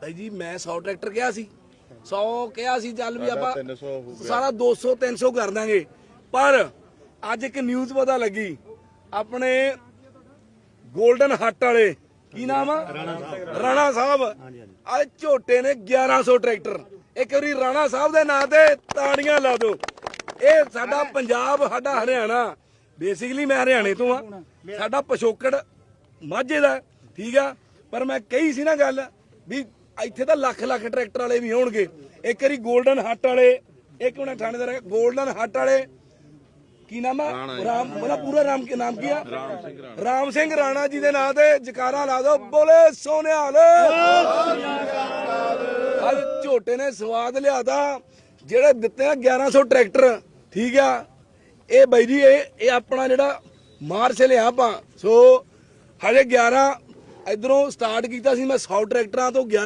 ਭਾਈ ਜੀ ਮੈਂ 100 ਟਰੈਕਟਰ ਕਿਹਾ ਸੀ। 100 ਕਿਹਾ ਸੀ ਚੱਲ ਵੀ ਆਪਾਂ 300 ਹੋ ਗਿਆ। ਸਾਰਾ 200 300 ਕਰ ਦਾਂਗੇ। ਪਰ ਅੱਜ ਇੱਕ ਨਿਊਜ਼ ਪਤਾ ਲੱਗੀ। ਆਪਣੇ 골ਡਨ ਹੱਟ ਵਾਲੇ ਕੀ ਨਾਮ ਆ? ਰਾਣਾ ਸਾਹਿਬ। ਆ ਝੋਟੇ ਨੇ 1100 ਟਰੈਕਟਰ। ਇੱਕ ਵਾਰੀ ਰਾਣਾ ਸਾਹਿਬ ਦੇ ਨਾਂ ਤੇ ਤਾੜੀਆਂ ਲਾ ਦਿਓ। ਇਹ ਸਾਡਾ ਪੰਜਾਬ ਸਾਡਾ ਹਰਿਆਣਾ। ਬੇਸਿਕਲੀ ਮੈਂ ਹਰਿਆਣੇ ਤੋਂ ਆ। ਸਾਡਾ ਪਿਛੋਕੜ ਮਾਝੇ ਦਾ ਠੀਕ ਆ? ਪਰ ਮੈਂ ਕਹੀ ਸੀ ਨਾ ਗੱਲ ਵੀ ਇੱਥੇ ਤਾਂ ਲੱਖ ਲੱਖ ਟਰੈਕਟਰ ਵਾਲੇ ਵੀ ਹੋਣਗੇ। ਇੱਕ ਵਾਰੀ 골ਡਨ ਹੱਟ ਵਾਲੇ ਇੱਕ ਮਿੰਟ ਥਾਣੇਦਾਰ 골ਡਨ ਹੱਟ ਵਾਲੇ। ਕੀ ਨਾਮ ਆ? ਰਾਮ ਉਹਦਾ ਪੂਰਾ ਨਾਮ ਕੀ ਨਾਮ ਕੀ ਆ? ਰਾਮ ਸਿੰਘ ਰਾਣਾ। ਜੀ ਦੇ ਨਾਂ ਤੇ ਜਕਾਰਾ ਲਾ ਦਿਓ। ਬੋਲੇ ਸੋਨਿਹਾਲ ਅੱਜ ਝੋਟੇ ਨੇ ਸਵਾਦ ਲਿਆਦਾ ਜਿਹੜੇ ਦਿੱਤੇ ਆ 1100 ਟਰੈਕਟਰ। ਠੀਕ ਆ? ਇਹ ਬਾਈ ਜੀ ਇਹ ਇਹ ਆਪਣਾ ਜਿਹੜਾ ਮਾਰਚ ਲਿਆ ਆਪਾਂ। ਸੋ ਹਜੇ 11 ਇਧਰੋਂ ਸਟਾਰਟ ਕੀਤਾ ਸੀ ਮੈਂ 100 ਟਰੈਕਟਰਾਂ ਤੋਂ 11